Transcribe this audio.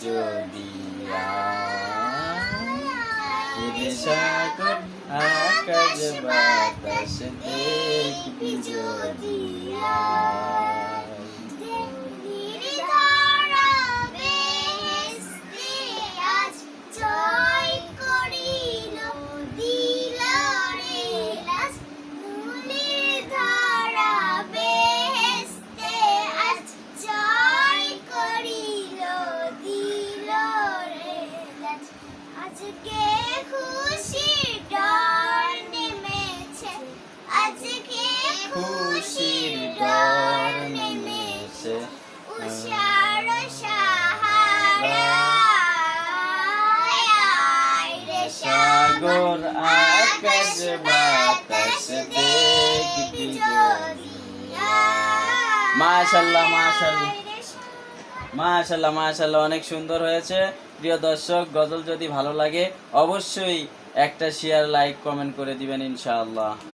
যদি সাগর আকাশ বাতাস দেখবি মাশাল্লাহ মাশাল্লাহ মাশাল্লাহ মাশাল্লাহ অনেক সুন্দর হয়েছে। প্রিয় দর্শক, গজল যদি ভালো লাগে, অবশ্যই একটা শেয়ার লাইক কমেন্ট করে দিবেন ইনশাআল্লাহ।